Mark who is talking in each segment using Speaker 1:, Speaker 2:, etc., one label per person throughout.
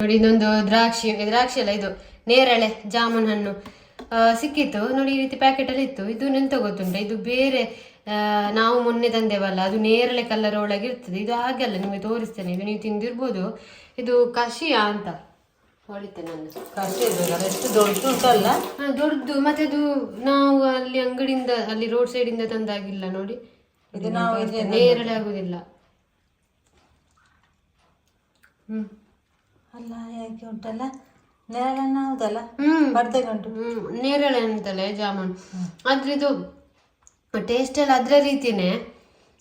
Speaker 1: ನೋಡಿ ಇದೊಂದು ದ್ರಾಕ್ಷಿ ದ್ರಾಕ್ಷಿ ಅಲ್ಲ ಇದು ನೇರಳೆ ಜಾಮೂನ್ ಹಣ್ಣು ಸಿಕ್ಕಿತ್ತು. ನೋಡಿ ಈ ರೀತಿ ಪ್ಯಾಕೆಟ್ ಅಲ್ಲಿ ಇತ್ತು. ಇದು ಗೊತ್ತುಂಟ? ಇದು ಬೇರೆ ನಾವು ಮೊನ್ನೆ ತಂದೆವಲ್ಲ ಅದು ನೇರಳೆ ಕಲರ್ ಒಳಗೆ ಇರ್ತದೆ. ಇದು ಹಾಗೆ ಅಲ್ಲ ನಿಮಗೆ ತೋರಿಸ್ತೇನೆ. ಇದು ನೀವು ತಿಂದಿರ್ಬೋದು. ಇದು ಕಷಿಯಾ ಅಂತ. ನಾನು
Speaker 2: ಕಷ್ಟ ಎಷ್ಟು ದೊಡ್ಡದು ಉಂಟಲ್ಲ?
Speaker 1: ದೊಡ್ಡದು. ಮತ್ತೆ ಅದು ನಾವು ಅಲ್ಲಿ ಅಂಗಡಿಯಿಂದ ಅಲ್ಲಿ ರೋಡ್ ಸೈಡ್ ಇಂದ ತಂದಾಗಿಲ್ಲ ನೋಡಿ.
Speaker 2: ಇದು ನಾವು
Speaker 1: ನೇರಳೆ ಆಗುದಿಲ್ಲ. ಹ್ಮ್.
Speaker 2: ಅಲ್ಲ ಹೇಗೆ ಉಂಟಲ್ಲ? ನೇರಳೆ ಹೌದಲ್ಲ?
Speaker 1: ಹ್ಮ್.
Speaker 2: ಬರ್ತೇವೆ ಉಂಟು.
Speaker 1: ಹ್ಮ್ ನೇರಳೆ ಅಂತಲೇ ಜಾಮೂನ್. ಆದ್ರೆ ಇದು ಟೇಸ್ಟ್ ಎಲ್ಲ ಅದ್ರ ರೀತಿನೇ.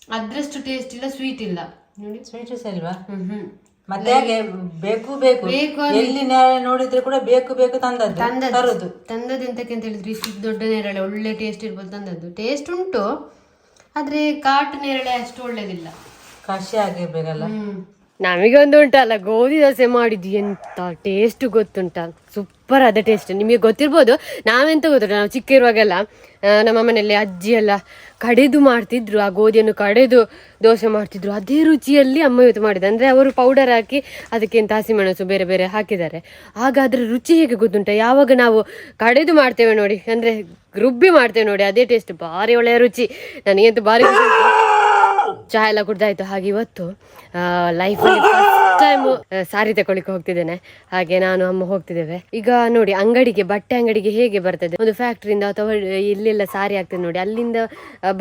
Speaker 1: ಅದ್ರಷ್ಟು ಟೇಸ್ಟ್ ಇಲ್ಲ ಸ್ವೀಟ್ ಇಲ್ಲ. ನೋಡಿ.
Speaker 2: ಸ್ವೀಟ್ಸ್ ಇಲ್ವಾ
Speaker 1: ಹ್ಮ್ ಹ್ಮ್.
Speaker 2: ಮತ್ತೆ ಹಾಗೆ? ಬೇಕು ಬೇಕು.
Speaker 1: ಬೇಕು
Speaker 2: ಎಲ್ಲಿ ನೇರಳೆ ನೋಡಿದ್ರೆ ಕೂಡ ಬೇಕು ಬೇಕು ತಂದದ್ದು
Speaker 1: ತಂದದ್ದು.
Speaker 2: ತರೋದು.
Speaker 1: ತಂದದ್ದು ಎಂತಕ್ಕೆ ಅಂತ ಹೇಳಿದ್ರೆ ಇಷ್ಟು ದೊಡ್ಡ ನೇರಳೆ ಒಳ್ಳೆ ಟೇಸ್ಟ್ ಇರ್ಬೋದು ತಂದದ್ದು. ಟೇಸ್ಟ್ ಉಂಟು ಆದ್ರೆ ಕಾಟು ನೇರಳೆ ಅಷ್ಟು ಒಳ್ಳೇದಿಲ್ಲ.
Speaker 2: ಕಷಿ ಆಗಿರ್ಬೇಕಲ್ಲ
Speaker 1: ನಮಗೆ ಒಂದು ಉಂಟಲ್ಲ, ಗೋಧಿ ದೋಸೆ ಮಾಡಿದ್ದು ಎಂತ ಟೇಸ್ಟ್ ಗೊತ್ತುಂಟ. ಸೂಪರ್ ಅದ ಟೇಸ್ಟ್ ನಿಮಗೆ ಗೊತ್ತಿರ್ಬೋದು, ನಾವೆಂತ ಗೊತ್ತುಂಟ, ನಾವು ಚಿಕ್ಕ ಇರುವಾಗೆಲ್ಲ ನಮ್ಮ ಮನೆಯಲ್ಲಿ ಅಜ್ಜಿ ಎಲ್ಲ ಕಡೆದು ಮಾಡ್ತಿದ್ರು, ಆ ಗೋಧಿಯನ್ನು ಕಡೆದು ದೋಸೆ ಮಾಡ್ತಿದ್ರು. ಅದೇ ರುಚಿಯಲ್ಲಿ ಅಮ್ಮ ಇವತ್ತು ಮಾಡಿದೆ ಅಂದರೆ ಅವರು ಪೌಡರ್ ಹಾಕಿ ಅದಕ್ಕೆ ಎಂತ ಹಸಿಮೆಣಸು ಬೇರೆ ಬೇರೆ ಹಾಕಿದ್ದಾರೆ. ಆಗ ಅದರ ರುಚಿ ಹೇಗೆ ಗೊತ್ತುಂಟ? ಯಾವಾಗ ನಾವು ಕಡೆದು ಮಾಡ್ತೇವೆ ನೋಡಿ, ಅಂದರೆ ರುಬ್ಬಿ ಮಾಡ್ತೇವೆ ನೋಡಿ, ಅದೇ ಟೇಸ್ಟ್ ಭಾರಿ ಒಳ್ಳೆಯ ರುಚಿ. ನನಗಂತೂ ಭಾರಿ ಖುಷಿ ಆಯ್ತು. ಚಹಾ ಎಲ್ಲ ಕುಡ್ದಾಯ್ತು. ಹಾಗೆ ಇವತ್ತು ಲೈಫ್ ಟೈಮ್ ಸಾರಿ ತಗೊಳ್ಳಿಕ್ಕೆ ಹೋಗ್ತಿದ್ದೇನೆ. ಹಾಗೆ ನಾನು, ಅಮ್ಮ ಹೋಗ್ತಿದ್ದೇವೆ. ಈಗ ನೋಡಿ, ಅಂಗಡಿಗೆ, ಬಟ್ಟೆ ಅಂಗಡಿಗೆ ಹೇಗೆ ಬರ್ತದೆ? ಒಂದು ಫ್ಯಾಕ್ಟ್ರಿಯಿಂದ ಅಥವಾ ಇಲ್ಲೆಲ್ಲ ಸಾರಿ ಆಗ್ತದೆ ನೋಡಿ. ಅಲ್ಲಿಂದ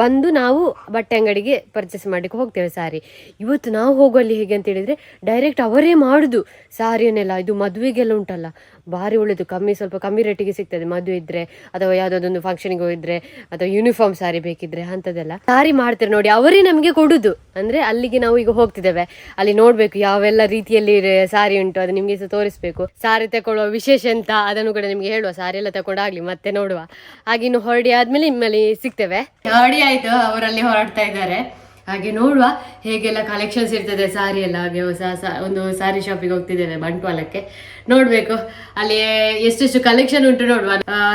Speaker 1: ಬಂದು ನಾವು ಬಟ್ಟೆ ಅಂಗಡಿಗೆ ಪರ್ಚೇಸ್ ಮಾಡ್ಲಿಕ್ಕೆ ಹೋಗ್ತೇವೆ ಸಾರಿ ಇವತ್ತು ನಾವು ಹೋಗುವಲ್ಲಿ ಹೇಗೆ ಅಂತ ಹೇಳಿದ್ರೆ ಡೈರೆಕ್ಟ್ ಅವರೇ ಮಾಡುದು. ಸಾರಿಯನ್ನೆಲ್ಲ ಇದು ಮದುವೆಗೆಲ್ಲ ಉಂಟಲ್ಲ. ಭಾರಿ ಒಳ್ಳೆಯದು ಕಮ್ಮಿ ಸ್ವಲ್ಪ ಕಮ್ಮಿ ರೇಟಿಗೆ ಸಿಗ್ತದೆ. ಮದುವೆ ಇದ್ರೆ ಅಥವಾ ಯಾವುದಾದೊಂದು ಫಂಕ್ಷನ್ಗೆ ಹೋಗಿದ್ರೆ ಅಥವಾ ಯೂನಿಫಾರ್ಮ್ ಸಾರಿ ಬೇಕಿದ್ರೆ ಅಂಥದ್ದೆಲ್ಲ. ಸಾರಿ ಮಾಡ್ತಾರೆ ನೋಡಿ, ಅವರೇ ನಮಗೆ ಕೊಡುದು. ಅಂದ್ರೆ ಅಲ್ಲಿಗೆ ನಾವು ಈಗ ಹೋಗ್ತಿದ್ದೇವೆ. ಅಲ್ಲಿ ನೋಡ್ಬೇಕು ಯಾವೆಲ್ಲ ರೀತಿಯಲ್ಲಿ ಸಾರಿ ಉಂಟು, ಅದು ನಿಮಗೆ ಸಹ ತೋರಿಸ್ಬೇಕು. ಸಾರಿ ತಗೊಳ್ಳುವ ವಿಶೇಷ ಎಂತ, ಅದನ್ನು ಕೂಡ ನಿಮ್ಗೆ ಹೇಳುವ. ಸಾರಿ ಎಲ್ಲ ತಗೊಂಡಾಗ್ಲಿ ಮತ್ತೆ ನೋಡುವ. ಹಾಗೆ ಇನ್ನು ಹೊರಡಿ ಆದ್ಮೇಲೆ ನಿಮ್ಮಲ್ಲಿ ಸಿಗ್ತೇವೆ. ಹೊರಡಿ ಆಯ್ತು, ಅವರಲ್ಲಿ ಹೊರಡ್ತಾ ಇದ್ದಾರೆ. ಹಾಗೆ ನೋಡುವ ಹೇಗೆಲ್ಲ ಕಲೆಕ್ಷನ್ಸ್ ಇರ್ತದೆ ಸಾರಿ ಎಲ್ಲ, ಹಾಗೆ ಹೊಸ ಒಂದು ಸಾರಿ ಶಾಪಿಗೆ ಹೋಗ್ತಿದ್ದೇವೆ ಬಂಟ್ವಾಳಕ್ಕೆ. ನೋಡ್ಬೇಕು, ಅಲ್ಲಿ ಎಷ್ಟೆಷ್ಟು ಕಲೆಕ್ಷನ್ ಉಂಟು ನೋಡುವ.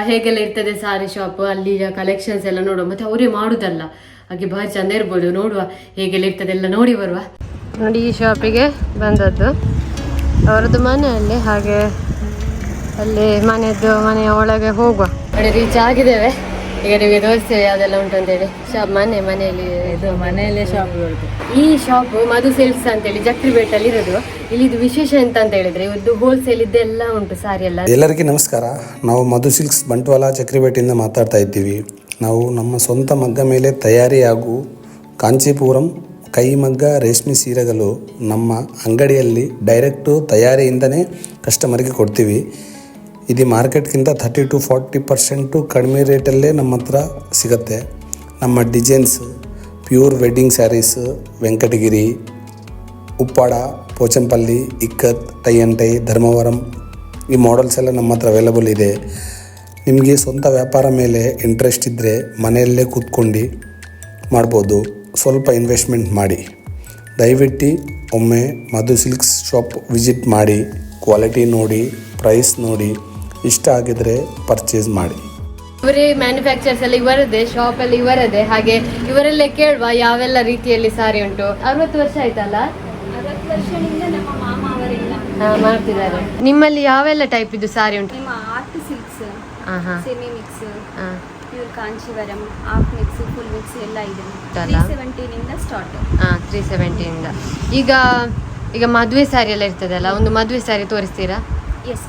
Speaker 1: ಹೇಗೆಲ್ಲ ಇರ್ತದೆ ಸಾರಿ ಶಾಪ್ ಅಲ್ಲಿ ಕಲೆಕ್ಷನ್ಸ್ ಎಲ್ಲ ನೋಡುವ. ಮತ್ತೆ ಅವರೇ ಮಾಡುದಲ್ಲ, ಹಾಗೆ ಬಹಳ ಚಂದ ಇರ್ಬೋದು, ನೋಡುವ ಹೇಗೆಲ್ಲ ಇರ್ತದೆ ಎಲ್ಲ ನೋಡಿ ಬರುವ. ನೋಡಿ ಈ ಶಾಪಿಗೆ ಬಂದದ್ದು. ಅವರದ್ದು ಮನೆಯಲ್ಲಿ, ಹಾಗೆ ಅಲ್ಲಿ ಮನೆಯದ್ದು ಮನೆಯ ಒಳಗೆ ಹೋಗುವ. ಕಡೆ ರೀಚ್ ಆಗಿದ್ದೇವೆ. ಈಗ ನಿಮಗೆ ದೋಸೆ ಅದೆಲ್ಲ ಉಂಟು ಅಂತೇಳಿ ಶಾಪ್ ಮನೆ ಮನೆಯಲ್ಲಿ
Speaker 2: ಇದು ಮನೆಯಲ್ಲೇ ಶಾಪ್ ಇರೋದು
Speaker 1: ಈ ಶಾಪ್ ಮಧು ಸೇಲ್ಸ್ ಅಂತೇಳಿ ಜಕ್ರಿಬೇಟಲ್ಲಿ ಇರೋದು. ಇಲ್ಲಿದು ವಿಶೇಷ ಎಂತ ಅಂತ ಹೇಳಿದ್ರೆ ಇವತ್ತು ಹೋಲ್ಸೇಲ್ ಇದೆಲ್ಲ ಉಂಟು ಸಾರಿ ಎಲ್ಲ.
Speaker 3: ಎಲ್ಲರಿಗೂ ನಮಸ್ಕಾರ. ನಾವು ಮಧು ಸಿಲ್ಕ್ಸ್ ಬಂಟ್ವಾಳ ಚಕ್ರಿಬೇಟೆಯಿಂದ ಮಾತಾಡ್ತಾ ಇದ್ದೀವಿ. ನಾವು ನಮ್ಮ ಸ್ವಂತ ಮಗ್ಗ ಮೇಲೆ ತಯಾರಿ ಹಾಗೂ ಕಾಂಚೀಪುರಂ ಕೈಮಗ್ಗ ರೇಷ್ಮೆ ಸೀರೆಗಳು ನಮ್ಮ ಅಂಗಡಿಯಲ್ಲಿ ಡೈರೆಕ್ಟು ತಯಾರಿಯಿಂದನೇ ಕಸ್ಟಮರ್ಗೆ ಕೊಡ್ತೀವಿ. ಇದು ಮಾರ್ಕೆಟ್ಗಿಂತ ಥರ್ಟಿ ಟು ಫಾರ್ಟಿ ಪರ್ಸೆಂಟು ಕಡಿಮೆ ರೇಟಲ್ಲೇ ನಮ್ಮ ಹತ್ರ ಸಿಗುತ್ತೆ. ನಮ್ಮ designs pure wedding sarees Venkatagiri, Uppada, Pochampally, Ikkat tie and tie Dharmavaram ಈ ಮಾಡಲ್ಸ್ ಎಲ್ಲ ನಮ್ಮ ಹತ್ರ ಅವೈಲಬಲ್ ಇದೆ. ನಿಮಗೆ ಸ್ವಂತ ವ್ಯಾಪಾರ ಮೇಲೆ ಇಂಟ್ರೆಸ್ಟ್ ಇದ್ದರೆ ಮನೆಯಲ್ಲೇ ಕೂತ್ಕೊಂಡು ಮಾಡ್ಬೋದು. ಸ್ವಲ್ಪ ಇನ್ವೆಸ್ಟ್ಮೆಂಟ್ ಮಾಡಿ. ದಯವಿಟ್ಟು ಒಮ್ಮೆ ಮಧು ಸಿಲ್ಕ್ಸ್ ಶಾಪ್ ವಿಸಿಟ್ ಮಾಡಿ ಕ್ವಾಲಿಟಿ ನೋಡಿ ಪ್ರೈಸ್ ನೋಡಿ. ಇಷ್ಟ ಆಗಿದ್ರೆ ಪರ್ಚೇಸ್ ಮಾಡಿ.
Speaker 1: ಇವರೇ ಮ್ಯಾನುಫ್ಯಾಕ್ಚರ್ಸ್ ಎಲ್ಲ ಇವರದೇ ಶಾಪ್ ಎಲ್ಲ ಇವರದೇ ಹಾಗೆ ಇವರಲ್ಲೇ ಕೇಳುವ ಯಾವೆಲ್ಲ ರೀತಿಯಲ್ಲಿ ಸಾರಿ ಉಂಟು. ಅರವತ್ತು ವರ್ಷ ಆಯ್ತಲ್ಲ?
Speaker 4: ಅರವತ್ತು ವರ್ಷದಿಂದ ನಮ್ಮ ಮಾಮ ಅವರೆಲ್ಲ.
Speaker 1: ಹಾ, ಮಾಡ್ತಿದ್ದಾರೆ. ನಿಮ್ಮಲ್ಲಿ ಯಾವೆಲ್ಲ ಟೈಪ್ ಇದು ಸಾರಿ ಉಂಟು?
Speaker 4: ನಿಮ್ಮ ಆರ್ಟ್ ಸಿಲ್ಕ್ಸ್
Speaker 1: ಹಾ ಹಾ.
Speaker 4: ಸೆಮಿ ಮಿಕ್ಸ್
Speaker 1: ಹಾ.
Speaker 4: Pure Kanchivaram half mix full mix ಎಲ್ಲ ಇದೆ.
Speaker 1: ಉಂಟಲ್ಲ?
Speaker 4: ಸೆವೆಂಟೀನ್ ಸೆವೆಂಟೀನಿಂದ ಸ್ಟಾರ್ಟ್
Speaker 1: ಹಾ ತ್ರೀ ಸೆವೆಂಟಿಯಿಂದ ಈಗ ಈಗ ಮದುವೆ ಸಾರಿ ಎಲ್ಲ ಇರ್ತದಲ್ಲ ಒಂದು ಮದುವೆ ಸಾರಿ ತೋರಿಸ್ತೀರಾ?
Speaker 4: ಎಸ್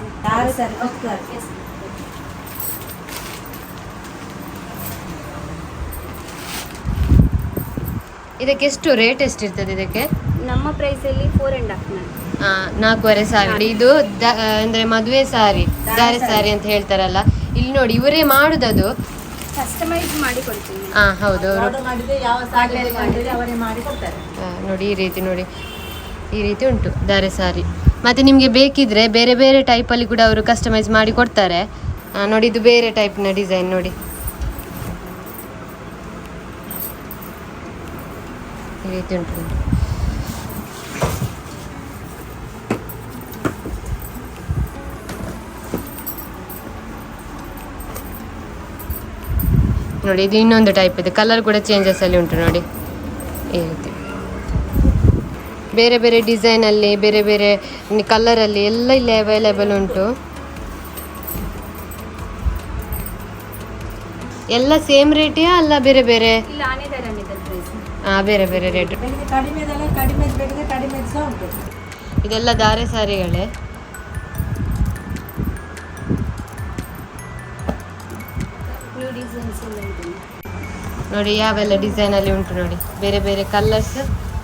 Speaker 4: ಎಸ್
Speaker 1: ಇದಕ್ಕೆ ಎಷ್ಟು ರೇಟ್ ಎಷ್ಟು ಇರ್ತದೆ ಇದಕ್ಕೆ?
Speaker 4: ನಮ್ಮ ಪ್ರೈಸಲ್ಲಿ ಫೋರ್ ಆ್ಯಂಡ್ ಹಾಫ್
Speaker 1: ನಾಲ್ಕೂವರೆ ಸಾವಿರ ಇದು ದ- ಅಂದ್ರೆ ಮದುವೆ ಸಾರಿ ದಾರೆ ಸಾರಿ. ಅಂತ ಹೇಳ್ತಾರಲ್ಲ. ಇಲ್ಲಿ ನೋಡಿ ಇವರೇ ಮಾಡುದದು
Speaker 4: ಕಸ್ಟಮೈಸ್ ಮಾಡಿ ಕೊಡ್ತೀನಿ
Speaker 1: ಹಾ ಹೌದು ಅವರು.
Speaker 2: ಆರ್ಡರ್ ಮಾಡಿದ್ರೆ ಯಾವ ಸಾರಿ ಬೇಕಂದ್ರೆ ಅವರೇ ಮಾಡಿ ಕೊಡ್ತಾರೆ
Speaker 1: ನೋಡಿ ಈ ರೀತಿ ನೋಡಿ. ಈ ರೀತಿ ಉಂಟು ದಾರೆ ಸಾರಿ. ಮತ್ತೆ ನಿಮಗೆ ಬೇಕಿದ್ರೆ ಬೇರೆ ಬೇರೆ ಟೈಪಲ್ಲಿ ಕೂಡ ಅವರು ಕಸ್ಟಮೈಸ್ ಮಾಡಿ ಕೊಡ್ತಾರೆ. ನೋಡಿ, ಇದು ಬೇರೆ ಟೈಪ್ನ ಡಿಸೈನ್ ನೋಡಿ. ಉಂಟು ನೋಡಿ. ನೋಡಿ, ಇದು ಇನ್ನೊಂದು ಟೈಪ್ ಇದೆ. ಕಲರ್ ಕೂಡ ಚೇಂಜಸ್ ಅಲ್ಲಿ ಉಂಟು ನೋಡಿ. ಈ ರೀತಿ. ಬೇರೆ ಬೇರೆ ಡಿಸೈನಲ್ಲಿ ಬೇರೆ ಬೇರೆ ಕಲರಲ್ಲಿ ಎಲ್ಲ ಇಲ್ಲಿ ಅವೈಲೇಬಲ್ ಉಂಟು. ಎಲ್ಲ ಸೇಮ್ ರೇಟಿಯಾ ಅಲ್ಲ ಬೇರೆ ಬೇರೆ?
Speaker 4: ಇಲ್ಲ ಆನೆದರ ಮಿಡಲ್ ಪ್ರೈಸ್
Speaker 1: ಹಾಂ ಬೇರೆ ಬೇರೆ ರೇಟ್ ಇದೆಲ್ಲ ಧಾರೆ ಸಾರಿಗಳೇ?
Speaker 4: ನ್ಯೂ ಡಿಸೈನ್ಸ್ ಇದೆ.
Speaker 1: ನೋಡಿ ಯಾವೆಲ್ಲ ಡಿಸೈನ್ ಅಲ್ಲಿ ಉಂಟು ನೋಡಿ. ಬೇರೆ ಬೇರೆ ಕಲರ್ಸ್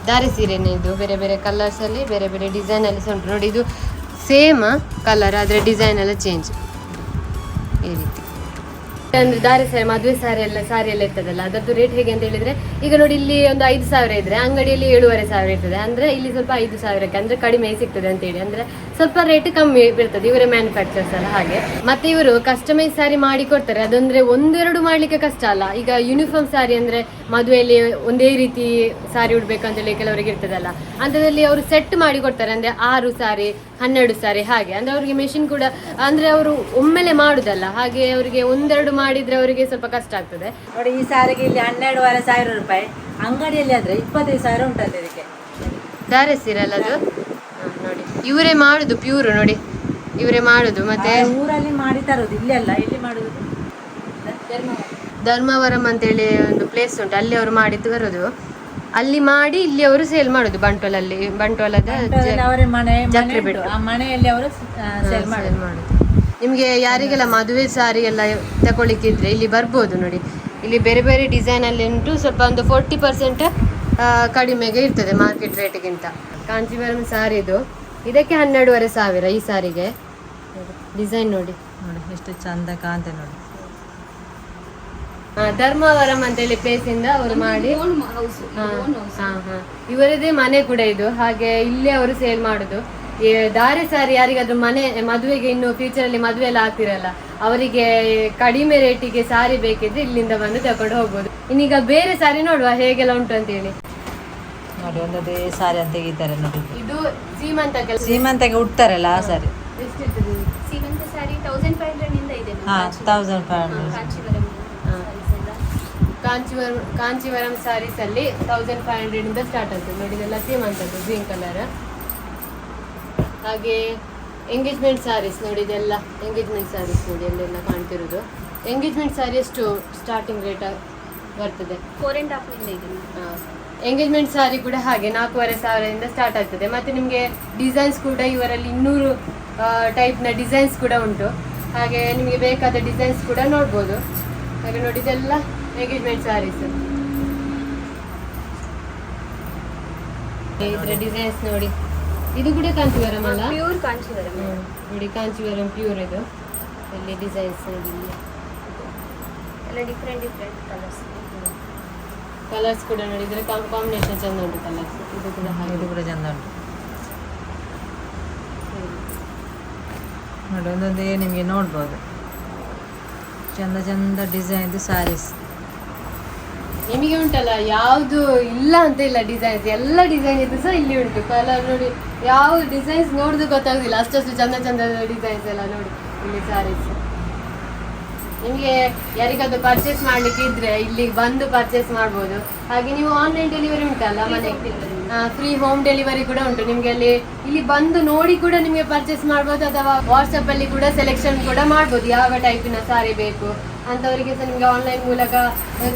Speaker 1: ದಾರಿ ಸೀರೆನೇ ಇದು. ಬೇರೆ ಬೇರೆ ಕಲರ್ಸ್ ಅಲ್ಲಿ, ಬೇರೆ ಬೇರೆ ಡಿಸೈನ್ ಅಲ್ಲಿ ಉಂಟು. ನೋಡಿ ಇದು ಸೇಮ್ ಕಲರ್ ಆದ್ರೆ ಡಿಸೈನ್ ಎಲ್ಲ ಚೇಂಜ್ ಈ ರೀತಿ. ಅಂದ್ರೆ ದಾರಿ ಸಾರಿ, ಮದುವೆ ಸಾರಿ ಎಲ್ಲ ಸಾರಿ ಎಲ್ಲ ಇರ್ತದಲ್ಲ ಅದರದ್ದು ರೇಟ್ ಹೇಗೆ ಅಂತ ಹೇಳಿದ್ರೆ, ಈಗ ನೋಡಿ ಇಲ್ಲಿ ಒಂದು ಐದು ಸಾವಿರ ಇದ್ರೆ, ಅಂಗಡಿಯಲ್ಲಿ ಏಳುವರೆ ಸಾವಿರ ಇರ್ತದೆ. ಅಂದ್ರೆ ಇಲ್ಲಿ ಸ್ವಲ್ಪ ಐದು ಸಾವಿರಕ್ಕೆ, ಅಂದ್ರೆ ಕಡಿಮೆ ಸಿಗ್ತದೆ ಅಂತ ಹೇಳಿ. ಅಂದ್ರೆ ಸ್ವಲ್ಪ ರೇಟ್ ಕಮ್ಮಿ ಇರ್ತದೆ ಇವರೇ ಮ್ಯಾನುಫ್ಯಾಕ್ಚರ್ಸ್ ಅಲ್ಲ ಹಾಗೆ. ಮತ್ತೆ ಇವರು ಕಸ್ಟಮೈಸ್ ಸಾರಿ ಮಾಡಿ ಕೊಡ್ತಾರೆ. ಅದಂದ್ರೆ ಒಂದೆರಡು ಮಾಡ್ಲಿಕ್ಕೆ ಕಷ್ಟ ಅಲ್ಲ. ಈಗ ಯೂನಿಫಾರ್ಮ್ ಸಾರಿ ಅಂದ್ರೆ ಮದುವೆಯಲ್ಲಿ ಒಂದೇ ರೀತಿ ಸಾರಿ ಉಡ್ಬೇಕಂತ ಹೇಳಿ ಕೆಲವರಿಗೆ ಇರ್ತದಲ್ಲ. ಅಂಥದ್ರಲ್ಲಿ ಅವರು ಸೆಟ್ ಮಾಡಿ ಕೊಡ್ತಾರೆ. ಅಂದ್ರೆ ಆರು ಸಾರಿ, ಹನ್ನೆರಡು ಸಾರಿ ಹಾಗೆ. ಅಂದ್ರೆ ಅವರಿಗೆ ಮೆಷಿನ್ ಕೂಡ, ಅಂದ್ರೆ ಅವರು ಒಮ್ಮೆಲೆ ಮಾಡುದಲ್ಲ. ಹಾಗೆ ಅವರಿಗೆ ಒಂದೆರಡು ಮಾಡಿದ್ರೆ ಅವರಿಗೆ ಸ್ವಲ್ಪ ಕಷ್ಟ ಆಗ್ತದೆ.
Speaker 2: ನೋಡಿ ಈ ಸಾರಿಗೆ ಇಲ್ಲಿ ಹನ್ನೆರಡುವರೆ ಸಾವಿರ ರೂಪಾಯಿ. ಅಂಗಡಿಯಲ್ಲಿ ಆದ್ರೆ ಇಪ್ಪತ್ತೈದು ಸಾವಿರ ಉಂಟಲ್ಲ ಇದಕ್ಕೆ.
Speaker 1: ಧಾರೆ ಸೀರೆ ಅಲ್ಲ ಅದು? ನೋಡಿ. ಇವರೇ ಮಾಡುದು ಪ್ಯೂರ್ ನೋಡಿ. ಇವರೇ ಮಾಡುದು ಮತ್ತೆ?
Speaker 2: ಊರಲ್ಲಿ ಮಾಡಿ ತರೋದು ಇಲ್ಲಿ ಅಲ್ಲ ಇಲ್ಲಿ ಮಾಡುದು?
Speaker 1: ಧರ್ಮವರಂ ಅಂತೇಳಿ ಒಂದು ಪ್ಲೇಸ್ ಉಂಟು ಅಲ್ಲಿ ಅವರು ಮಾಡಿದ್ದು ಬರೋದು ಅಲ್ಲಿ ಮಾಡಿ ಇಲ್ಲಿ ಅವರು ಸೇಲ್ ಮಾಡುದು ಬಂಟ್ವಾಲಲ್ಲಿ ಬಂಟ್ವಾಲದ
Speaker 2: ಮನೆ ಮನೆಯಲ್ಲಿ ಅವರು ಸೇಲ್
Speaker 1: ಮಾಡುದು. ನಿಮಗೆ ಯಾರಿಗೆಲ್ಲ ಮದುವೆ ಸಾರಿ ಎಲ್ಲ ತಗೊಳ್ಳಿಕ್ಕಿದ್ರೆ ಇಲ್ಲಿ ಬರ್ಬೋದು ನೋಡಿ. ಇಲ್ಲಿ ಬೇರೆ ಬೇರೆ ಡಿಸೈನ್ ಅಲ್ಲಿ ಉಂಟು ಸ್ವಲ್ಪ ಒಂದು ಫೋರ್ಟಿ ಪರ್ಸೆಂಟ್ ಕಡಿಮೆಗೆ ಇರ್ತದೆ ಮಾರ್ಕೆಟ್ ರೇಟ್ಗಿಂತ ಕಾಂಚೀವರಂ ಸಾರಿ ಇದು. ಇದಕ್ಕೆ ಹನ್ನೆರಡುವರೆ ಸಾವಿರ ಈ ಸಾರಿಗೆ. ಡಿಸೈನ್ ನೋಡಿ.
Speaker 2: ನೋಡಿ ಎಷ್ಟು ಚಂದ ಕಾಂತೆ ನೋಡಿ.
Speaker 1: ಆ, ಧರ್ಮವರಂ ಅಂತೇಳಿ ಪ್ಲೇಸ್ ಇಂದ ಅವರು ಮಾಡಿ.
Speaker 4: ಓನ್ ಹೌಸ್
Speaker 1: ಹಾ, ಹಾ, ಹಾ. ಇವರದೇ ಮನೆ ಕೂಡ ಇದು. ಹಾಗೆ ಇಲ್ಲೇ ಅವರು ಸೇಲ್ ಮಾಡುದು. ಈ ದಾರೆ ಸಾರಿ ಯಾರಿಗಾದ್ರೂ ಮನೆ ಮದುವೆಗೆ ಇನ್ನು ಫ್ಯೂಚರ್ ಅಲ್ಲಿ ಮದುವೆ ಎಲ್ಲ ಆಗ್ತಿರಲ್ಲ ಅವರಿಗೆ ಕಡಿಮೆ ರೇಟಿಗೆ ಸಾರಿ ಬೇಕಿದ್ರೆ ಇಲ್ಲಿಂದ ಬಂದು ತಕೊಂಡು ಹೋಗ್ಬೋದು. ಇನ್ನೀಗ ಬೇರೆ ಸಾರಿ ನೋಡುವ ಹೇಗೆಲ್ಲ ಉಂಟು ಅಂತ ಹೇಳಿ
Speaker 2: ನೋಡಿ ಒಂದೊಂದೇ ಸಾರಿ ಅಂತ ತೆಗಿತಾರೆ ನೋಡಿ.
Speaker 1: ಇದು ಸೀಮಂತಕ್ಕೆ
Speaker 2: ಸೀಮಂತಕ್ಕೆ ಉಡ್ತಾರಲ್ಲ ಆ ಸಾರಿ?
Speaker 4: ಸೀಮಂತ ಸ್ಯಾರಿ ತೌಸಂಡ್ ಫೈವ್ ಹಂಡ್ರೆಡ್ ಇಂದ ಇದೆ.
Speaker 2: ಹಾ thousand five hundred
Speaker 4: Kanchivaram
Speaker 1: Kanchivaram Kanchivaram sarees ಅಲ್ಲಿ ತೌಸಂಡ್ ಫೈವ್ ಹಂಡ್ರೆಡ್ ಇಂದ ಸ್ಟಾರ್ಟ್ ಆಗ್ತದೆ. ನೋಡಿ ಇದೆಲ್ಲ ಸೀಮಂತದ್ದು ಗ್ರೀನ್ ಕಲರ್ ಹಾಗೆ ಎಂಗೇಜ್ಮೆಂಟ್ ಸ್ಯಾರೀಸ್ ನೋಡಿ ಇದೆಲ್ಲ ಎಂಗೇಜ್ಮೆಂಟ್ ಸ್ಯಾರೀಸ್ ನೋಡಿ ಎಲ್ಲೆಲ್ಲ ಕಾಣ್ತಿರೋದು. ಎಂಗೇಜ್ಮೆಂಟ್ ಸ್ಯಾರಿ ಎಷ್ಟು ಸ್ಟಾರ್ಟಿಂಗ್ ರೇಟ್ ಬರ್ತದೆ.
Speaker 4: Four and half
Speaker 1: engagement saree ಕೂಡ ಹಾಗೆ ನಾಲ್ಕೂವರೆ ಸಾವಿರದಿಂದ ಸ್ಟಾರ್ಟ್ ಆಗ್ತದೆ. ಮತ್ತೆ ನಿಮಗೆ ಡಿಸೈನ್ಸ್ ಕೂಡ ಇವರಲ್ಲಿ ಇನ್ನೂರು ಟೈಪ್ನ ಡಿಸೈನ್ಸ್ ಕೂಡ ಉಂಟು. ಹಾಗೆ ನಿಮಗೆ ಬೇಕಾದ ಡಿಸೈನ್ಸ್ ಕೂಡ ನೋಡ್ಬೋದು. ಹಾಗೆ ನೋಡಿ ಇದೆಲ್ಲ ಎಂಗೇಜ್ಮೆಂಟ್ ಸ್ಯಾರೀಸ್ ಇದರ ಡಿಸೈನ್ಸ್ ನೋಡಿ. ಇದು ಕೂಡ ಕಾಂಚಿವರಂ ಅಲ್ಲ?
Speaker 4: ಪ್ಯೂರ್ ಕಾಂಚಿವರಂ.
Speaker 1: ನೋಡಿ ಕಾಂಚಿವರಂ ಪ್ಯೂರ್ ಇದು. ಇಲ್ಲಿ ಡಿಸೈನ್ಸ್ ಇಲ್ಲಿ
Speaker 4: ಎಲ್ಲ ಡಿಫ್ರೆಂಟ್ ಡಿಫ್ರೆಂಟ್ ಕಲರ್ಸ್
Speaker 1: ಕಲರ್ಸ್ ಕೂಡ ನೋಡಿ ಇದರ ಕಾಂಬಿನೇಷನ್ ಚಂದ ಉಂಟು ಕಲರ್ಸ್ ಇದು ಕೂಡ ಹಾಗೆ.
Speaker 2: ಇದು ಕೂಡ ಚಂದ ಉಂಟು. ನೋಡಿ ಒಂದೊಂದೇ ನಿಮಗೆ ನೋಡ್ಬೋದು. ಚಂದ ಚಂದ ಡಿಸೈನ್ದು ಸಾರೀಸ್
Speaker 1: ನಿಮಗೆ ಉಂಟಲ್ಲ ಯಾವುದು ಇಲ್ಲ ಅಂತ ಇಲ್ಲ ಡಿಸೈನ್ಸ್ ಎಲ್ಲ ಡಿಸೈನ್ ಇದು ಸಹ ಇಲ್ಲಿ ಉಂಟು. ಕಲರ್ ನೋಡಿ ಯಾವ ಡಿಸೈನ್ಸ್ ನೋಡುದು ಗೊತ್ತಾಗುದಿಲ್ಲ. ಅಷ್ಟಷ್ಟು ಚಂದ ಚಂದದ ಡಿಸೈನ್ಸ್ ಎಲ್ಲ ನೋಡಿ ಇಲ್ಲಿ ಸಾರೀಸ್ ನಿಮಗೆ ಯಾರಿಗಾದ್ರು ಪರ್ಚೇಸ್ ಮಾಡ್ಲಿಕ್ಕೆ ಇದ್ರೆ ಇಲ್ಲಿ ಬಂದು ಪರ್ಚೇಸ್ ಮಾಡ್ಬೋದು. ಹಾಗೆ ನೀವು ಆನ್ಲೈನ್ ಡೆಲಿವರಿ ಉಂಟಲ್ಲ ಮನೆಗೆ ಫ್ರೀ ಹೋಮ್ ಡೆಲಿವರಿ ಕೂಡ ಉಂಟು. ನಿಮಗೆ ಅಲ್ಲಿ ಇಲ್ಲಿ ಬಂದು ನೋಡಿ ಕೂಡ ನಿಮಗೆ ಪರ್ಚೇಸ್ ಮಾಡ್ಬೋದು ಅಥವಾ ವಾಟ್ಸಪ್ ಅಲ್ಲಿ ಕೂಡ ಸೆಲೆಕ್ಷನ್ ಕೂಡ ಮಾಡ್ಬೋದು. ಯಾವ ಟೈಪಿನ ಸಾರಿ ಬೇಕು? ಅಂತವರಿಗೆ ಸಹ ನಿಮಗೆ ಆನ್ಲೈನ್ ಮೂಲಕ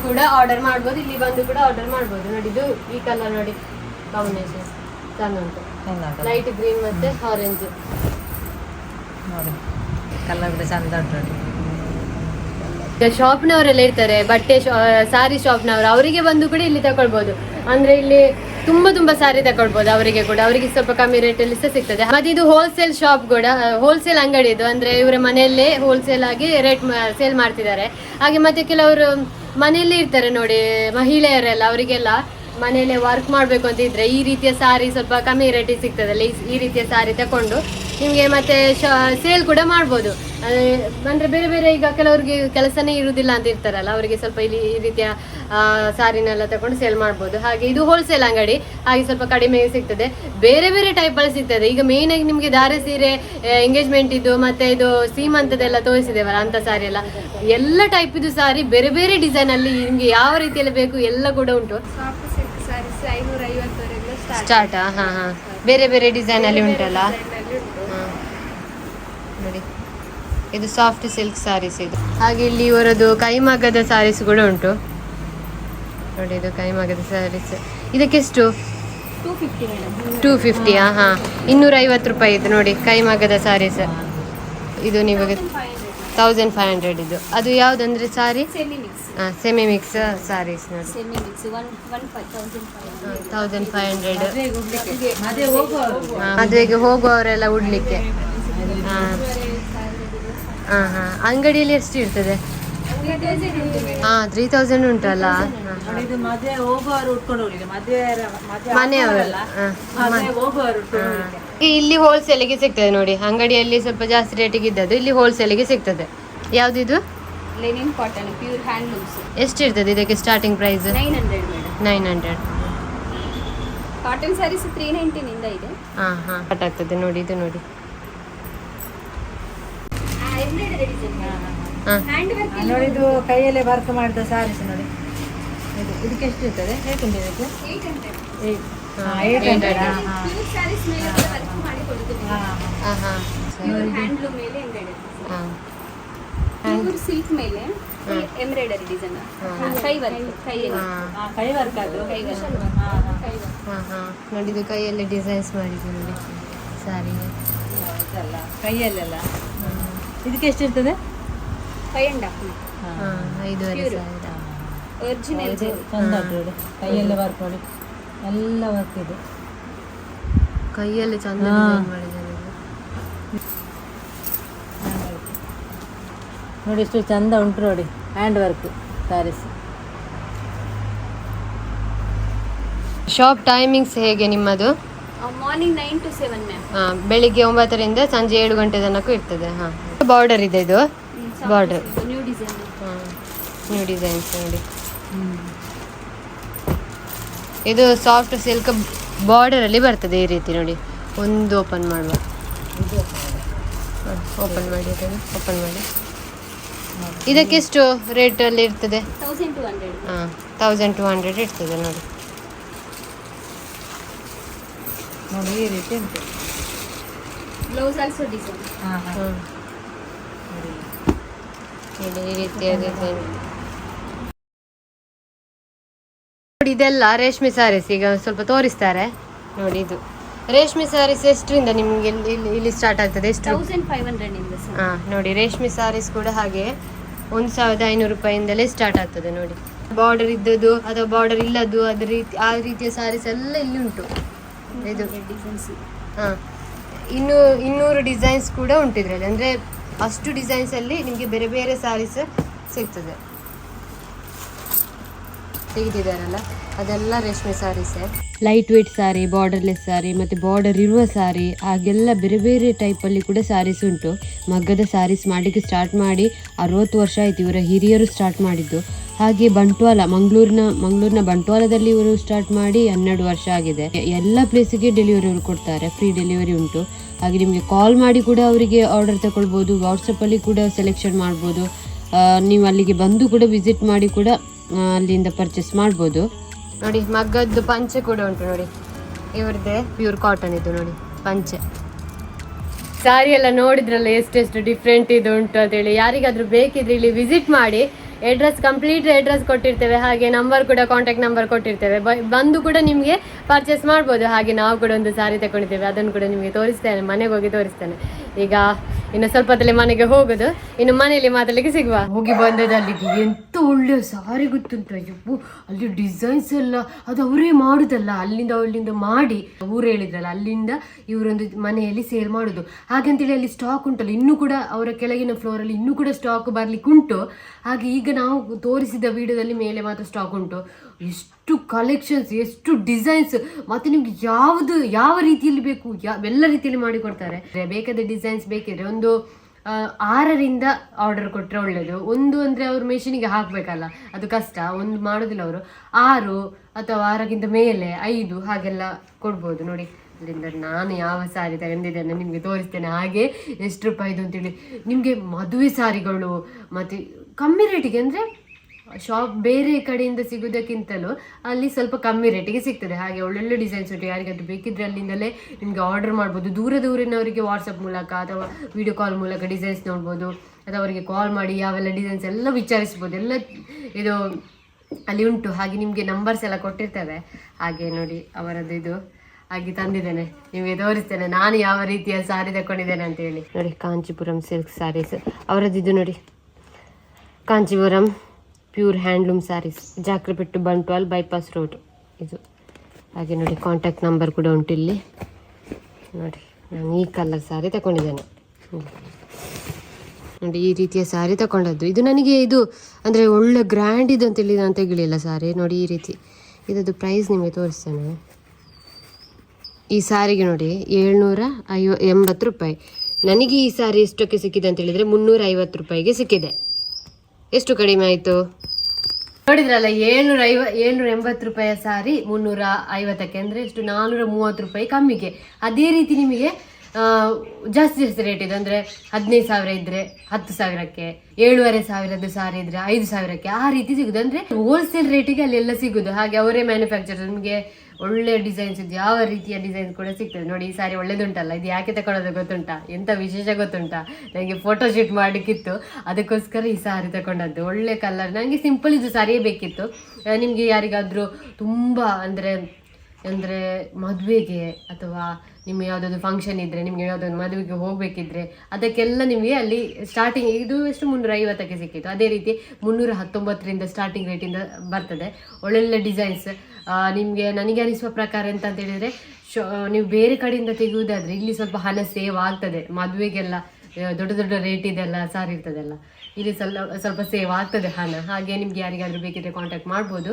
Speaker 1: ಕೂಡ ಆರ್ಡರ್ ಮಾಡ್ಬೋದು. ಇಲ್ಲಿ ಬಂದು ಕೂಡ ಆರ್ಡರ್ ಮಾಡ್ಬೋದು. ನೋಡಿ ಇದು ಈ ಕಲರ್ ನೋಡಿ. ಕಾಂಬಿನೇಷನ್ ಚಂದ ಉಂಟು ಲೈಟ್ ಗ್ರೀನ್ ಮತ್ತೆ ಆರೆಂಜ್
Speaker 2: ನೋಡಿ. ಕಲರ್ ಚಂದ ಉಂಟು ನೋಡಿ.
Speaker 1: ಈಗ ಶಾಪ್ನವರೆಲ್ಲ ಇರ್ತಾರೆ. ಬಟ್ಟೆ ಸಾರಿ ಶಾಪ್ನವರು ಅವರಿಗೆ ಬಂದು ಕೂಡ ಇಲ್ಲಿ ತಗೊಳ್ಬೋದು. ಅಂದ್ರೆ ಇಲ್ಲಿ ತುಂಬಾ ತುಂಬಾ ಸಾರಿ ತಗೊಳ್ಬೋದು ಅವರಿಗೆ ಕೂಡ. ಅವರಿಗೆ ಸ್ವಲ್ಪ ಕಮ್ಮಿ ರೇಟಲ್ಲಿ ಸಹ ಸಿಗ್ತದೆ. ಮತ್ತೆ ಇದು ಹೋಲ್ಸೇಲ್ ಶಾಪ್ ಕೂಡ ಹೋಲ್ಸೇಲ್ ಅಂಗಡಿ ಇದು. ಅಂದ್ರೆ ಇವರ ಮನೆಯಲ್ಲೇ ಹೋಲ್ಸೇಲ್ ಆಗಿ ರೇಟ್ ಸೇಲ್ ಮಾಡ್ತಿದ್ದಾರೆ. ಹಾಗೆ ಮತ್ತೆ ಕೆಲವರು ಮನೆಯಲ್ಲೇ ಇರ್ತಾರೆ ನೋಡಿ, ಮಹಿಳೆಯರೆಲ್ಲ, ಅವರಿಗೆಲ್ಲ. ಮನೆಯಲ್ಲೇ ವರ್ಕ್ ಮಾಡಬೇಕು ಅಂತ ಇದ್ರೆ ಈ ರೀತಿಯ ಸಾರಿ ಸ್ವಲ್ಪ ಕಮ್ಮಿ ರೇಟಿಗೆ ಸಿಗ್ತದಲ್ಲ ಈ- ರೀತಿಯ ಸಾರಿ ತಕೊಂಡು ನಿಮಗೆ ಮತ್ತೆ ಸೇಲ್ ಕೂಡ ಮಾಡ್ಬೋದು. ಅಂದರೆ ಬೇರೆ ಬೇರೆ ಈಗ ಕೆಲವರಿಗೆ ಕೆಲಸನೇ ಇರುವುದಿಲ್ಲ ಅಂತ ಇರ್ತಾರಲ್ಲ, ಅವರಿಗೆ ಸ್ವಲ್ಪ ಇಲ್ಲಿ ಈ ರೀತಿಯ ಸಾರಿನೆಲ್ಲ ತಗೊಂಡು ಸೇಲ್ ಮಾಡ್ಬೋದು. ಹಾಗೆ ಇದು ಹೋಲ್ಸೇಲ್ ಅಂಗಡಿ, ಹಾಗೆ ಸ್ವಲ್ಪ ಕಡಿಮೆ ಸಿಗ್ತದೆ. ಬೇರೆ ಬೇರೆ ಟೈಪ್ ಅಲ್ಲಿ ಸಿಗ್ತದೆ. ಈಗ ಮೇನ್ ಆಗಿ ನಿಮಗೆ ಧಾರೆ ಸೀರೆ ಎಂಗೇಜ್ಮೆಂಟ್ ಇದು ಮತ್ತೆ ಇದು ಸೀಮಂತದೆಲ್ಲ ತೋರಿಸಿದೆವಲ್ಲ ಅಂತ ಸಾರಿ ಎಲ್ಲ. ಎಲ್ಲ ಟೈಪ್ ಇದು ಸಾರಿ ಬೇರೆ ಬೇರೆ ಡಿಸೈನ್ ಅಲ್ಲಿ ನಿಮ್ಗೆ ಯಾವ ರೀತಿಯಲ್ಲಿ ಬೇಕು ಎಲ್ಲ ಕೂಡ ಉಂಟು. ಸ್ಟಾರ್ಟ್ ಹಾ ಹಾ. ಬೇರೆ ಬೇರೆ ಡಿಸೈನ್ ಅಲ್ಲಿ ಉಂಟಲ್ಲ? ಹಾ. ನೋಡಿ. ಇದು ಸಾಫ್ಟ್ ಸಿಲ್ಕ್ ಸಾರೀಸ್ ಇದು. ಹಾಗೆ ಇಲ್ಲಿ ಇವರದ್ದು ಕೈಮಗ್ಗದ ಸಾರೀಸ್ ಕೂಡ ಉಂಟು. ನೋಡಿ ಇದು ಕೈಮಗ್ಗದ ಸಾರೀಸ್ ಇದಕ್ಕೆಷ್ಟು
Speaker 4: ಟೂ
Speaker 1: ಫಿಫ್ಟಿಯಾ ಹಾ. ಇನ್ನೂರ ಐವತ್ತು ರೂಪಾಯಿ ಇದು ನೋಡಿ ಕೈಮಗ್ಗದ ಸಾರೀಸ್ ಇದು ನಿಮಗೆ ತೌಸಂಡ್ ಫೈವ್ ಹಂಡ್ರೆಡ್ ಇದು. ಅದು ಯಾವುದಂದ್ರೆ ಸಾರಿ?
Speaker 4: ಸೆಮಿ ಮಿಕ್ಸ್
Speaker 1: ಸಾರೀಸ್ ನೋಡಿ.
Speaker 4: ತೌಸಂಡ್ ಫೈವ್
Speaker 1: ಹಂಡ್ರೆಡ್
Speaker 2: ಮದುವೆಗೆ
Speaker 1: ಹೋಗುವವರೆಲ್ಲ ಉಡ್ಲಿಕ್ಕೆ. ಹಾಂ. ಹಾ ಹಾ. ಅಂಗಡಿಯಲ್ಲಿ ಎಷ್ಟು ಇರ್ತದೆ? ಹಾ ತ್ರೀ ತೌಸಂಡ್ ಉಂಟಲ್ಲ.
Speaker 2: ಇದು ಮದುವೆ ಹೋಗುವವರು ಉಟ್ಕೊಂಡು ಹೋಗ್ಲಿಕ್ಕೆ. ಮದುವೆ ಮದುವೆ
Speaker 1: ಮನೆಯವರು ಹಾ.
Speaker 2: ಮದುವೆ ಹೋಗುವವರು ಉಟ್ಕೊಂಡು ಹೋಗ್ಲಿಕ್ಕೆ.
Speaker 1: ಇಲ್ಲಿ ಹೋಲ್ಸೇಲಿಗೆ ಸಿಗ್ತದೆ ನೋಡಿ. ಅಂಗಡಿಯಲ್ಲಿ ಸ್ವಲ್ಪ ಜಾಸ್ತಿ ರೇಟಿಗೆ ಇದ್ದದ್ದು ಇಲ್ಲಿ ಹೋಲ್ಸೇಲಿಗೆ ಸಿಗ್ತದೆ. ಯಾವ್ದಿದು?
Speaker 4: ಲೆನಿನ್ ಕಾಟನ್ ಪ್ಯೂರ್ ಹ್ಯಾಂಡ್ಲೂಮ್ಸ್
Speaker 1: ಎಷ್ಟಿರ್ತದೆ ಇದಕ್ಕೆ starting price
Speaker 4: nine hundred madam
Speaker 1: nine hundred
Speaker 4: cotton sarees three ನೈಂಟಿನಿಂದ ಇದೆ.
Speaker 1: ಹಾ ಹಾ. ಕಟ್ ಆಗ್ತದೆ ನೋಡಿ ಇದು ನೋಡಿ.
Speaker 4: ಎಂಬ್ರಾಯ್ಡರಿ
Speaker 2: ಡಿಸೈನ್ ನೋಡಿ ಇದು ಕೈಯಲ್ಲೇ ವರ್ಕ್ ಮಾಡಿದ ಸಾರೀಸ್ ನೋಡಿ. ಇದು ಇದಕ್ಕೆ ಎಷ್ಟು ಇರ್ತದೆ? ರೇಟ್ ಉಂಟು ಇದಕ್ಕೆ?
Speaker 4: Eight hundred
Speaker 2: eight. Hundred
Speaker 4: pure sarees ಮೇಲೆ ವರ್ಕ್ ಮಾಡಿ ಕೊಡುದು
Speaker 2: ಹಾಂ
Speaker 1: ಹಾ. ಹಾ
Speaker 4: ಪ್ಯೂರ್ ಹ್ಯಾಂಡ್ಲೂಮ್ ಮೇಲೆ ಎಂಬ್ರಾಯ್ಡರಿ
Speaker 1: ಹಾ.
Speaker 4: ಪ್ಯೂರ್ ಸಿಲ್ಕ್ ಮೇಲೆ ಎಂಬ್ರಾಯ್ಡರಿ ಡಿಸೈನ್ ಕೈ ವರ್ಕ್
Speaker 2: ಕೈ ವರ್ಕ್ ಅದು.
Speaker 4: ಕೈ ವರ್ಕ್
Speaker 2: ಹಾಂ ಹಾಂ.
Speaker 4: ಕೈ ವರ್ಕ್
Speaker 1: ಹಾ ಹಾ. ನೋಡಿ ಇದು ಕೈಯಲ್ಲಿ ಡಿಸೈನ್ಸ್ ಮಾಡಿದ್ದೀನಿ ನೋಡಿ. ಸಾರಿ.
Speaker 2: ಕೈಯಲ್ಲೆಲ್ಲ. ಇದಕ್ಕೆ ಎಷ್ಟು ಇರ್ತದೆ?
Speaker 4: ಫೈವ್ ಹಾಫ್
Speaker 1: ಐದೂವರೆ. ಸಾವಿರ.
Speaker 4: ಒರಿಜಿನಲ್
Speaker 2: ಚಂದ ಉಂಟು ನೋಡಿ ಕೈಯಲ್ಲೇ ವರ್ಕ್ ಮಾಡಿ ಎಲ್ಲ ವರ್ಕ್ ಇದೆ.
Speaker 1: ಕೈಯಲ್ಲಿ ಚಂದ ಮಾಡಿದ್ದಾರೆ
Speaker 2: ನೋಡಿ ಎಷ್ಟು ಚಂದ ಉಂಟು ನೋಡಿ hand work sarees
Speaker 1: shop timings ಹೇಗೆ ನಿಮ್ಮದು?
Speaker 4: Morning nine to seven ma'am
Speaker 1: ಹಾ, ಬೆಳಿಗ್ಗೆ ಒಂಬತ್ತರಿಂದ ಸಂಜೆ ಏಳು ಗಂಟೆ ತನಕ ಇರ್ತದೆ ಹಾಂ. ಬಾರ್ಡರ್ ಇದೆ ಇದು. Border
Speaker 4: new design
Speaker 1: new designs ನೋಡಿ. ಇದು ಸಾಫ್ಟ್ ಸಿಲ್ಕ್ ಬಾರ್ಡರ್ ಅಲ್ಲಿ ಬರ್ತದೆ ಈ ರೀತಿ ನೋಡಿ. ಒಂದು ಓಪನ್ ಮಾಡುವ. ಓಪನ್ ಮಾಡಿ. ಓಪನ್ ಮಾಡಿ. ಇದಕ್ಕೆಷ್ಟು ರೇಟ್ ಅಲ್ಲಿ ಇರ್ತದೆ? ಹಾಂ ತೌಸಂಡ್ ಟು ಹಂಡ್ರೆಡ್ ಇರ್ತದೆ ನೋಡಿ.
Speaker 2: ನೋಡಿ ಈ ರೀತಿ ಉಂಟು.
Speaker 4: ಬ್ಲೌಸ್ ಆಲ್ಸೋ ಡಿಸೈನ್
Speaker 2: ಹಾಂ ಹಾಂ.
Speaker 1: ನೋಡಿ ಈ ರೀತಿಯ ನೋಡಿ ಇದೆಲ್ಲ ರೇಷ್ಮೆ ಸಾರೀಸ್ ಈಗ ಸ್ವಲ್ಪ ತೋರಿಸ್ತಾರೆ. ನೋಡಿ ಇದು. ರೇಷ್ಮೆ ಸಾರೀಸ್ ಎಷ್ಟರಿಂದ ನಿಮ್ಗೆ ಇಲ್ಲಿ ಸ್ಟಾರ್ಟ್ ಆಗ್ತದೆ? ಎಷ್ಟು?
Speaker 4: ತೌಸಂಡ್ ಫೈವ್ ಹಂಡ್ರೆಡ್ ಇಂದ ಸರ್
Speaker 1: ಹಾ ನೋಡಿ ರೇಷ್ಮೆ ಸಾರೀಸ್ ಕೂಡ ಹಾಗೆ ಒಂದು ಸಾವಿರದ ಐನೂರು ರೂಪಾಯಿಂದಲೇ ಸ್ಟಾರ್ಟ್ ಆಗ್ತದೆ ನೋಡಿ. ಬಾರ್ಡರ್ ಇದ್ದದ್ದು ಅಥವಾ ಬಾರ್ಡರ್ ಇಲ್ಲದ್ದು ಅದ್ರ ರೀತಿ ಆ ರೀತಿಯ ಸಾರೀಸ್ ಎಲ್ಲ ಇಲ್ಲಿ ಉಂಟು. ಇದು. ಹಾ. ಇನ್ನು ಇನ್ನೂರು ಡಿಸೈನ್ಸ್ ಕೂಡ ಉಂಟು ಇದರಲ್ಲಿ. ಅಂದರೆ ಅಷ್ಟು ಡಿಸೈನ್ಸ್ ಅಲ್ಲಿ ನಿಮಗೆ ಬೇರೆ ಬೇರೆ ಸ್ಯಾರೀಸ್ ಸಿಗ್ತದೆ. ತೆಗೆದಿದ್ದಾರಲ್ಲ? ಅದೆಲ್ಲ ರೇಷ್ಮೆ ಸ್ಯಾರೀಸೇ light weight saree borderless saree ಮತ್ತು ಬಾರ್ಡರ್ ಇರುವ ಸ್ಯಾರಿ ಹಾಗೆಲ್ಲ ಬೇರೆ ಬೇರೆ ಟೈಪಲ್ಲಿ ಕೂಡ ಸ್ಯಾರೀಸ್ ಉಂಟು. ಮಗ್ಗದ ಸ್ಯಾರೀಸ್ ಮಾಡಲಿಕ್ಕೆ ಸ್ಟಾರ್ಟ್ ಮಾಡಿ ಅರವತ್ತು ವರ್ಷ ಆಯಿತು ಇವರ ಹಿರಿಯರು ಸ್ಟಾರ್ಟ್ ಮಾಡಿದ್ದು. ಹಾಗೆ ಬಂಟ್ವಾಲ, ಮಂಗಳೂರಿನ ಮಂಗಳೂರಿನ ಬಂಟ್ವಾಲದಲ್ಲಿ ಇವರು ಸ್ಟಾರ್ಟ್ ಮಾಡಿ ಹನ್ನೆರಡು ವರ್ಷ ಆಗಿದೆ. ಎಲ್ಲ ಪ್ಲೇಸಿಗೆ ಡೆಲಿವರಿ ಅವರು ಕೊಡ್ತಾರೆ ಫ್ರೀ ಡೆಲಿವರಿ ಉಂಟು. ಹಾಗೆ ನಿಮಗೆ ಕಾಲ್ ಮಾಡಿ ಕೂಡ ಅವರಿಗೆ ಆರ್ಡರ್ ತಗೊಳ್ಬೋದು ವಾಟ್ಸಪ್ಪಲ್ಲಿ ಕೂಡ ಸೆಲೆಕ್ಷನ್ ಮಾಡ್ಬೋದು. ನೀವು ಅಲ್ಲಿಗೆ ಬಂದು ಕೂಡ ವಿಸಿಟ್ ಮಾಡಿ ಕೂಡ ಅಲ್ಲಿಂದ ಪರ್ಚೇಸ್ ಮಾಡ್ಬೋದು. ನೋಡಿ, ಮಗ್ಗದ್ದು ಪಂಚೆ ಕೂಡ ಉಂಟು ನೋಡಿ. ಇವ್ರದ್ದೇ ಪ್ಯೂರ್ ಕಾಟನ್ ಇದು ನೋಡಿ, ಪಂಚೆ. ಸಾರಿ ಎಲ್ಲ ನೋಡಿದ್ರಲ್ಲ ಎಷ್ಟೆಷ್ಟು ಡಿಫ್ರೆಂಟ್ ಇದು ಉಂಟು ಅಂತೇಳಿ ಯಾರಿಗಾದ್ರೂ ಬೇಕಿದ್ರೆ ಇಲ್ಲಿ ವಿಸಿಟ್ ಮಾಡಿ. ಅಡ್ರೆಸ್ ಕಂಪ್ಲೀಟ್ ಅಡ್ರೆಸ್ ಕೊಟ್ಟಿರ್ತೇವೆ. ಹಾಗೆ ನಂಬರ್ ಕೂಡ ಕಾಂಟ್ಯಾಕ್ಟ್ ನಂಬರ್ ಕೊಟ್ಟಿರ್ತೇವೆ. ಬಂದು ಕೂಡ ನಿಮಗೆ ಪರ್ಚೇಸ್ ಮಾಡ್ಬೋದು. ಹಾಗೆ ನಾವು ಕೂಡ ಒಂದು ಸಾರಿ ತಗೊಂಡಿದ್ದೇವೆ ಅದನ್ನು ಕೂಡ ನಿಮಗೆ ತೋರಿಸ್ತೇನೆ. ಮನೆಗೆ ಹೋಗಿ ತೋರಿಸ್ತೇನೆ. ಈಗ ಇನ್ನು ಸ್ವಲ್ಪ ಹೊತ್ತಲ್ಲಿ ಮನೆಗೆ ಹೋಗುದು. ಇನ್ನು ಮನೆಯಲ್ಲಿ ಮಾತಾಡಲಿಕ್ಕೆ ಸಿಗುವ. ಹೋಗಿ ಬಂದದ್ದು ಅಲ್ಲಿಗೆ. ಎಂತ ಒಳ್ಳೆಯ ಸಾರಿ ಗೊತ್ತುಂಟು ಯಪ್ಪು ಅಲ್ಲಿ ಡಿಸೈನ್ಸ್ ಎಲ್ಲ ಅದು ಅವರೇ ಮಾಡುದಲ್ಲ. ಅಲ್ಲಿಂದ ಅಲ್ಲಿಂದ ಮಾಡಿ. ಊರು ಹೇಳಿದ್ರಲ್ಲ, ಅಲ್ಲಿಂದ ಇವರೊಂದು ಮನೆಯಲ್ಲಿ ಸೇಲ್ ಮಾಡುದು. ಹಾಗಂತೇಳಿ ಅಲ್ಲಿ ಸ್ಟಾಕ್ ಉಂಟಲ್ಲ. ಇನ್ನೂ ಕೂಡ ಅವರ ಕೆಳಗಿನ ಫ್ಲೋರಲ್ಲಿ ಇನ್ನೂ ಕೂಡ ಸ್ಟಾಕ್ ಬರ್ಲಿಕ್ಕೆ ಉಂಟು ಹಾಗೆ ಈಗ ನಾವು ತೋರಿಸಿದ ವಿಡಿಯೋದಲ್ಲಿ ಮೇಲೆ ಮಾತ್ರ ಸ್ಟಾಕ್ ಉಂಟು. ಎಷ್ಟು ಕಲೆಕ್ಷನ್ಸ್ ಎಷ್ಟು ಡಿಸೈನ್ಸ್ ಮತ್ತೆ ನಿಮ್ಗೆ ಯಾವುದು, ಯಾವ ರೀತಿಯಲ್ಲಿ ಬೇಕು, ಯಾ, ಎಲ್ಲ ರೀತಿಯಲ್ಲಿ ಮಾಡಿ ಕೊಡ್ತಾರೆ ಬೇಕಾದ ಡಿಸೈನ್ಸ್ ಬೇಕಿದ್ರೆ ಒಂದು ಆರರಿಂದ ಆರ್ಡರ್ ಕೊಟ್ಟರೆ ಒಳ್ಳೆಯದು ಒಂದು ಅಂದರೆ ಅವರು ಮೆಷಿನಿಗೆ ಹಾಕಬೇಕಲ್ಲ, ಅದು ಕಷ್ಟ. ಒಂದು ಮಾಡೋದಿಲ್ಲ ಅವರು. ಆರು ಅಥವಾ ಆರಕ್ಕಿಂತ ಮೇಲೆ, ಐದು ಹಾಗೆಲ್ಲ ಕೊಡ್ಬೋದು. ನೋಡಿ ಅದರಿಂದ ನಾನು ಯಾವ ಸಾರಿ ತಗೊಂಡಿದ್ದೇನೆ ನಿಮಗೆ ತೋರಿಸ್ತೇನೆ. ಹಾಗೆ ಎಷ್ಟು ರೂಪಾಯಿದು ಅಂತೇಳಿ. ನಿಮಗೆ ಮದುವೆ ಸಾರಿಗಳು, ಮತ್ತು ಕಮ್ಮಿ ರೇಟಿಗೆ ಅಂದರೆ ಶಾಪ್ ಬೇರೆ ಕಡೆಯಿಂದ ಸಿಗೋದಕ್ಕಿಂತಲೂ ಅಲ್ಲಿ ಸ್ವಲ್ಪ ಕಮ್ಮಿ ರೇಟಿಗೆ ಸಿಗ್ತದೆ. ಹಾಗೆ ಒಳ್ಳೊಳ್ಳೆ ಡಿಸೈನ್ಸ್ ಉಂಟು. ಯಾರಿಗಾದ್ರೂ ಬೇಕಿದ್ರೆ ಅಲ್ಲಿಂದಲೇ ನಿಮಗೆ ಆರ್ಡರ್ ಮಾಡ್ಬೋದು. ದೂರ ದೂರಿನವರಿಗೆ ವಾಟ್ಸಪ್ ಮೂಲಕ ಅಥವಾ ವಿಡಿಯೋ ಕಾಲ್ ಮೂಲಕ ಡಿಸೈನ್ಸ್ ನೋಡ್ಬೋದು. ಅಥವಾ ಅವರಿಗೆ ಕಾಲ್ ಮಾಡಿ ಯಾವೆಲ್ಲ ಡಿಸೈನ್ಸ್ ಎಲ್ಲ ವಿಚಾರಿಸ್ಬೋದು. ಎಲ್ಲ ಇದು ಅಲ್ಲಿ ಉಂಟು. ಹಾಗೆ ನಿಮಗೆ ನಂಬರ್ಸ್ ಎಲ್ಲ ಕೊಟ್ಟಿರ್ತವೆ. ಹಾಗೆ ನೋಡಿ ಅವರದ್ದು ಇದು ಹಾಗೆ ತಂದಿದ್ದೇನೆ. ನಿಮಗೆ ತೋರಿಸ್ತೇನೆ. ನಾನು ಯಾವ ರೀತಿಯ ಸಾರಿ ತಗೊಂಡಿದ್ದೇನೆ ಅಂತ ಹೇಳಿ. ನೋಡಿ, ಕಾಂಚಿಪುರಂ ಸಿಲ್ಕ್ ಸ್ಯಾರೀಸ್ ಅವರದ್ದು ಇದು ನೋಡಿ. Kancheepuram pure handloom sarees. Jakribettu Bantwal bypass road. ಇದು. ಹಾಗೆ ನೋಡಿ ಕಾಂಟ್ಯಾಕ್ಟ್ ನಂಬರ್ ಕೂಡ ಉಂಟು ಇಲ್ಲಿ. ನೋಡಿ, ನಾನು ಈ ಕಲರ್ ಸ್ಯಾರಿ ತಗೊಂಡಿದ್ದೇನೆ. ನೋಡಿ, ಈ ರೀತಿಯ ಸ್ಯಾರಿ ತಗೊಂಡದ್ದು ಇದು ನನಗೆ ಇದು, ಅಂದರೆ ಒಳ್ಳೆ ಗ್ರ್ಯಾಂಡ್ ಇದು ಅಂತೇಳಿ ನಾನು ತೆಗಿಲಿಲ್ಲ ಸ್ಯಾರಿ ನೋಡಿ, ಈ ರೀತಿ. ಇದದ್ದು ಪ್ರೈಸ್ ನಿಮಗೆ ತೋರಿಸ್ತೇನೆ. ಈ ಸಾರಿಗೆ ನೋಡಿ, ಏಳ್ನೂರ ಐವ, ಎಂಬತ್ತು ರೂಪಾಯಿ. ನನಗೆ ಈ ಸಾರಿ ಎಷ್ಟಕ್ಕೆ ಸಿಕ್ಕಿದೆ ಅಂತ ಹೇಳಿದರೆ, ಮುನ್ನೂರ ಐವತ್ತು ರೂಪಾಯಿಗೆ ಸಿಕ್ಕಿದೆ. ಎಷ್ಟು ಕಡಿಮೆ ಆಯಿತು? ನೋಡಿದ್ರಲ್ಲ, ಏಳ್ನೂರ ಐವ, ಏಳ್ನೂರ ಎಂಬತ್ತು ರೂಪಾಯಿಯ ಸಾರಿ, ಮುನ್ನೂರ ಐವತ್ತಕ್ಕೆ, ಅಂದರೆ ಎಷ್ಟು ನಾನ್ನೂರ ಮೂವತ್ತು ರೂಪಾಯಿ ಕಮ್ಮಿಗೆ. ಅದೇ ರೀತಿ ನಿಮಗೆ ಜಾಸ್ತಿ ಜಾಸ್ತಿ ರೇಟ್ ಇದೆ. ಅಂದರೆ ಹದಿನೈದು ಸಾವಿರ ಇದ್ದರೆ ಹತ್ತು ಸಾವಿರಕ್ಕೆ, ಏಳುವರೆ ಸಾವಿರದ್ದು ಸಾರಿ ಇದ್ರೆ ಐದು ಸಾವಿರಕ್ಕೆ ಆ ರೀತಿ ಸಿಗುದು. ಅಂದರೆ ಹೋಲ್ಸೇಲ್ ರೇಟಿಗೆ ಅಲ್ಲೆಲ್ಲ ಸಿಗುದು. ಹಾಗೆ ಅವರೇ ಮ್ಯಾನುಫ್ಯಾಕ್ಚರ್ ನಿಮಗೆ ಒಳ್ಳೆ ಡಿಸೈನ್ಸ್ ಇದು ಯಾವ ರೀತಿಯ ಡಿಸೈನ್ ಕೂಡ ಸಿಗ್ತದೆ. ನೋಡಿ, ಈ ಸಾರಿ ಒಳ್ಳೇದುಂಟಲ್ಲ? ಇದು ಯಾಕೆ ತಗೊಳ್ಳೋದು ಗೊತ್ತುಂಟಾ? ಎಂತ ವಿಶೇಷ ಗೊತ್ತುಂಟಾ? ನನಗೆ ಫೋಟೋಶೂಟ್ ಮಾಡಲಿಕ್ಕಿತ್ತು. ಅದಕ್ಕೋಸ್ಕರ ಈ ಸಾರಿ ತಗೊಂಡದ್ದು ಒಳ್ಳೆ ಕಲರ್ ನನಗೆ ಸಿಂಪಲ್ ಇದು ಸಾರಿಯೇ ಬೇಕಿತ್ತು. ನಿಮಗೆ ಯಾರಿಗಾದರೂ ತುಂಬ ಅಂದರೆ ಅಂದರೆ ಮದುವೆಗೆ ಅಥವಾ ನಿಮ್ಮ ಯಾವುದಾದ್ರು ಫಂಕ್ಷನ್ ಇದ್ದರೆ ನಿಮಗೆ ಯಾವುದಾದ್ರು ಮದುವೆಗೆ ಹೋಗಬೇಕಿದ್ರೆ, ಅದಕ್ಕೆಲ್ಲ ನಿಮಗೆ ಅಲ್ಲಿ ಸ್ಟಾರ್ಟಿಂಗ್ ಇದು ಎಷ್ಟು ಮುನ್ನೂರ ಐವತ್ತಕ್ಕೆ ಸಿಕ್ಕಿತ್ತು. ಅದೇ ರೀತಿ ಮುನ್ನೂರ ಹತ್ತೊಂಬತ್ತರಿಂದ ಸ್ಟಾರ್ಟಿಂಗ್ ರೇಟಿಂದ ಬರ್ತದೆ. ಒಳ್ಳೊಳ್ಳೆ ಡಿಸೈನ್ಸ್ ನಿಮಗೆ ನನಗೆ ಅನಿಸುವ ಪ್ರಕಾರ ಎಂತ ಅಂತ ಹೇಳಿದರೆ, ಶೋ, ನೀವು ಬೇರೆ ಕಡೆಯಿಂದ ತೆಗೆಯುವುದಾದ್ರೆ ಇಲ್ಲಿ ಸ್ವಲ್ಪ ಹಣ ಸೇವ್ ಆಗ್ತದೆ ಮದುವೆಗೆಲ್ಲ. ದೊಡ್ಡ ದೊಡ್ಡ ರೇಟ್ ಇದೆಲ್ಲ, ಸಾರಿ ಇರ್ತದಲ್ಲ. ಇಲ್ಲಿ ಸ್ವಲ್ಪ ಸ್ವಲ್ಪ ಸೇವ್ ಆಗ್ತದೆ ಹಣ. ಹಾಗೆ ನಿಮ್ಗೆ ಯಾರಿಗಾದ್ರೂ ಬೇಕಿದ್ರೆ ಕಾಂಟ್ಯಾಕ್ಟ್ ಮಾಡ್ಬೋದು.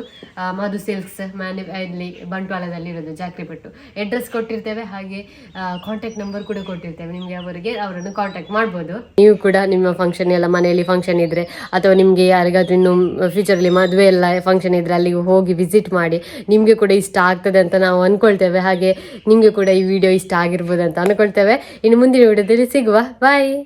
Speaker 1: ಮಧು ಸಿಲ್ಕ್ಸ್ ಮ್ಯಾನು ಇಲ್ಲಿ ಬಂಟ್ವಾಳದಲ್ಲಿ ಇರೋದು ಜಾಕ್ರಿಪಟ್ಟು ಅಡ್ರೆಸ್ ಕೊಟ್ಟಿರ್ತೇವೆ, ಹಾಗೆ ಕಾಂಟ್ಯಾಕ್ಟ್ ನಂಬರ್ ಕೂಡ ಕೊಟ್ಟಿರ್ತೇವೆ. ನಿಮಗೆ ಅವರಿಗೆ ಅವರನ್ನು ಕಾಂಟ್ಯಾಕ್ಟ್ ಮಾಡ್ಬೋದು. ನೀವು ಕೂಡ ನಿಮ್ಮ ಫಂಕ್ಷನ್ ಎಲ್ಲ ಮನೆಯಲ್ಲಿ ಫಂಕ್ಷನ್ ಇದ್ರೆ, ಅಥವಾ ನಿಮಗೆ ಯಾರಿಗಾದ್ರೂ ಇನ್ನು ಫ್ಯೂಚರಲ್ಲಿ ಮದುವೆ ಎಲ್ಲ ಫಂಕ್ಷನ್ ಇದ್ರೆ ಅಲ್ಲಿಗೆ ಹೋಗಿ ವಿಸಿಟ್ ಮಾಡಿ, ನಿಮಗೆ ಕೂಡ ಇಷ್ಟ ಆಗ್ತದೆ ಅಂತ ನಾವು ಅಂದ್ಕೊಳ್ತೇವೆ ಹಾಗೆ, ನಿಮಗೆ ಕೂಡ ಈ ವಿಡಿಯೋ ಇಷ್ಟ ಆಗಿರ್ಬೋದು ಅಂತ ಅಂದ್ಕೊಳ್ತೇವೆ ಇನ್ನು ಮುಂದಿನ ವಿಡಿಯೋದಲ್ಲಿ ಸಿಗುವ. ಬಾಯ್